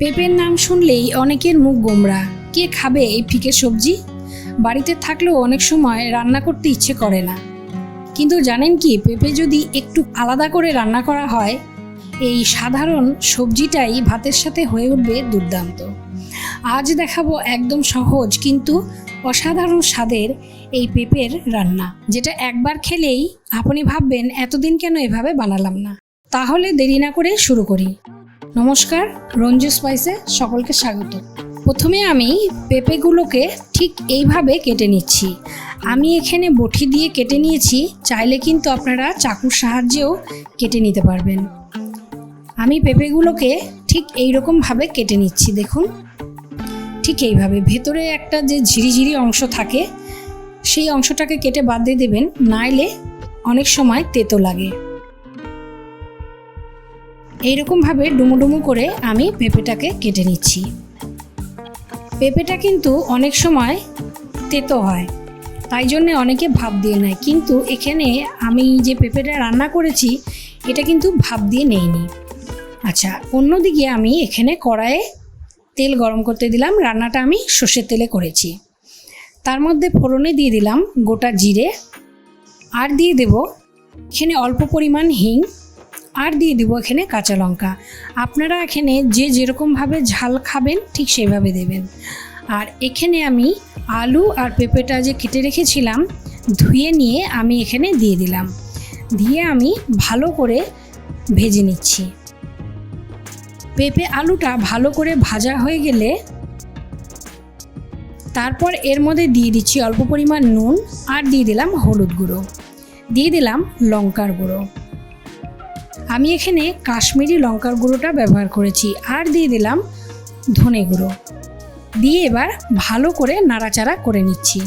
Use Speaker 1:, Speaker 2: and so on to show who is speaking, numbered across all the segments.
Speaker 1: পেঁপের নাম শুনলেই অনেকের মুখ গোমরা। কে খাবে এই ফিকে সবজি? বাড়িতে থাকলেও অনেক সময় রান্না করতে ইচ্ছে করে না। কিন্তু জানেন কি, পেঁপে যদি একটু আলাদা করে রান্না করা হয়, এই সাধারণ সবজিটাই ভাতের সাথে হয়ে উঠবে দুর্দান্ত। আজ দেখাবো একদম সহজ কিন্তু অসাধারণ স্বাদের এই পেঁপের রান্না, যেটা একবার খেলেই আপনি ভাববেন এতদিন কেন এভাবে বানালাম না। তাহলে দেরি না করে শুরু করি। নমস্কার, রঞ্জু স্পাইসে সকলকে স্বাগত। প্রথমে আমি পেঁপেগুলোকে ঠিক এইভাবে কেটে নিচ্ছি। আমি এখানে বটি দিয়ে কেটে নিয়েছি, চাইলে কিন্তু আপনারা চাকুর সাহায্যেও কেটে নিতে পারবেন। আমি পেঁপেগুলোকে ঠিক এই রকমভাবে কেটে নিচ্ছি, দেখুন। ঠিক এইভাবে ভেতরে একটা যে ঝিরিঝিরি অংশ থাকে, সেই অংশটাকে কেটে বাদ দিয়ে দেবেন, নাইলে অনেক সময় তেতো লাগে। এইরকমভাবে ডুমুডুমু করে আমি পেঁপেটাকে কেটে নিচ্ছি। পেঁপেটা কিন্তু অনেক সময় তেতো হয়, তাই জন্যে অনেকে ভাপ দিয়ে নেয়। কিন্তু এখানে আমি যে পেঁপেটা রান্না করেছি, এটা কিন্তু ভাপ দিয়ে নেইনি। আচ্ছা অন্যদিকে আমি এখানে কড়াইয়ে তেল গরম করতে দিলাম, রান্নাটা আমি সর্ষের তেলে করেছি। তার মধ্যে ফোড়নে দিয়ে দিলাম গোটা জিরে, আর দিয়ে দেব এখানে অল্প পরিমাণ হিং আর দিয়ে দিব এখানে কাঁচা লঙ্কা। আপনারা এখানে যে যেরকমভাবে ঝাল খাবেন, ঠিক সেভাবে দেবেন। আর এখানে আমি আলু আর পেঁপেটা যে কেটে রেখেছিলাম, ধুয়ে নিয়ে আমি এখানে দিয়ে দিলাম। দিয়ে আমি ভালো করে ভেজে নিচ্ছি। পেঁপে আলুটা ভালো করে ভাজা হয়ে গেলে তারপর এর মধ্যে দিয়ে দিচ্ছি অল্প পরিমাণ নুন আর দিয়ে দিলাম হলুদ গুঁড়ো। দিয়ে দিলাম লঙ্কার গুঁড়ো। আমি এখানে কাশ্মীরি লঙ্কার গুঁড়োটা ব্যবহার করেছি আর দিয়ে দিলাম ধনে গুঁড়ো। দিয়ে এবার ভালো করে নাড়াচাড়া করে নিচ্ছি।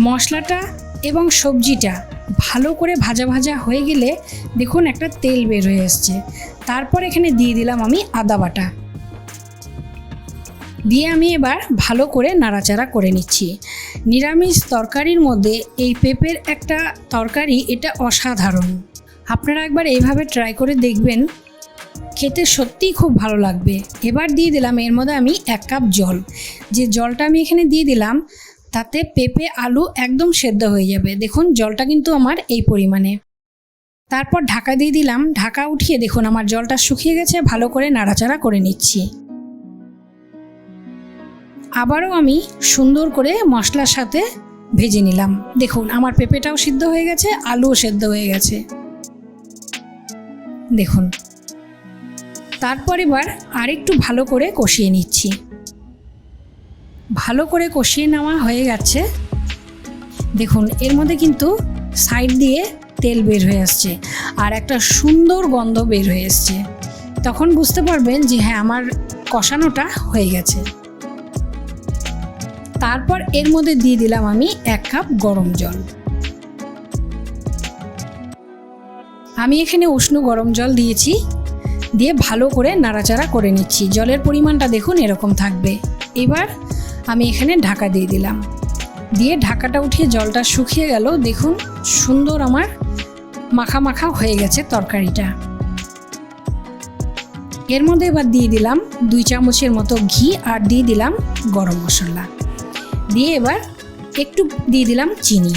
Speaker 1: মশলাটা এবং সবজিটা ভালো করে ভাজা ভাজা হয়ে গেলে দেখুন একটা তেল বের হয়ে এসছে। তারপর এখানে দিয়ে দিলাম আমি আদা বাটা। দিয়ে আমি এবার ভালো করে নাড়াচাড়া করে নিচ্ছি। নিরামিষ তরকারির মধ্যে এই পেঁপের একটা তরকারি, এটা অসাধারণ। আপনারা একবার এইভাবে ট্রাই করে দেখবেন, খেতে সত্যিই খুব ভালো লাগবে। এবার দিয়ে দিলাম, এর মধ্যে আমি এক কাপ জল। যে জলটা আমি এখানে দিয়ে দিলাম, তাতে পেঁপে, আলু একদম সেদ্ধ হয়ে যাবে। দেখুন, জলটা কিন্তু আমার এই পরিমাণে। তারপর ঢাকা দিয়ে দিলাম, ঢাকা উঠিয়ে দেখুন, আমার জলটা শুকিয়ে গেছে, ভালো করে নাড়াচাড়া করে নিচ্ছি। আবারও আমি সুন্দর করে মশলার সাথে ভেজে নিলাম। দেখুন, আমার পেঁপেটাও সিদ্ধ হয়ে গেছে, আলুও সেদ্ধ হয়ে গেছে। দেখুন। তারপর এবার আরেকটু ভালো করে কষিয়ে নিচ্ছি। ভালো করে কষিয়ে নেওয়া হয়ে গেছে। দেখুন, এর মধ্যে কিন্তু সাইড দিয়ে তেল বের হয়ে আসছে আর একটা সুন্দর গন্ধ বের হয়ে এসছে। তখন বুঝতে পারবেন যে হ্যাঁ আমার কষানোটা হয়ে গেছে। তারপর এর মধ্যে দিয়ে দিলাম আমি এক কাপ গরম জল। আমি এখানে উষ্ণ গরম জল দিয়েছি, দিয়ে ভালো করে নাড়াচাড়া করে নিচ্ছি। জলের পরিমাণটা দেখুন এরকম থাকবে। এবার আমি এখানে ঢাকা দিয়ে দিলাম। দিয়ে ঢাকাটা উঠিয়ে জলটা শুকিয়ে গেল। দেখুন, সুন্দর আমার মাখা মাখা হয়ে গেছে তরকারিটা। এর মধ্যে এবার দিয়ে দিলাম দুই চামচের মতো ঘি আর দিয়ে দিলাম গরম মশলা। দিয়ে এবার একটু দিয়ে দিলাম চিনি।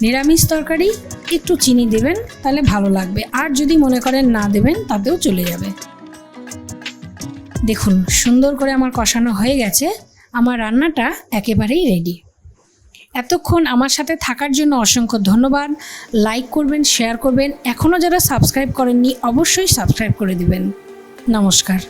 Speaker 1: নিরামিষ তরকারি একটু চিনি দেবেন, তাহলে ভালো লাগবে। আর যদি মনে করেন না দেবেন, তাতেও চলে যাবে। দেখুন, সুন্দর করে আমার কষানো হয়ে গেছে। আমার রান্নাটা একেবারেই রেডি এতক্ষণ আমার সাথে থাকার জন্য অসংখ্য ধন্যবাদ। লাইক করবেন শেয়ার করবেন। এখনও যারা সাবস্ক্রাইব করেননি, অবশ্যই সাবস্ক্রাইব করে দিবেন। নমস্কার।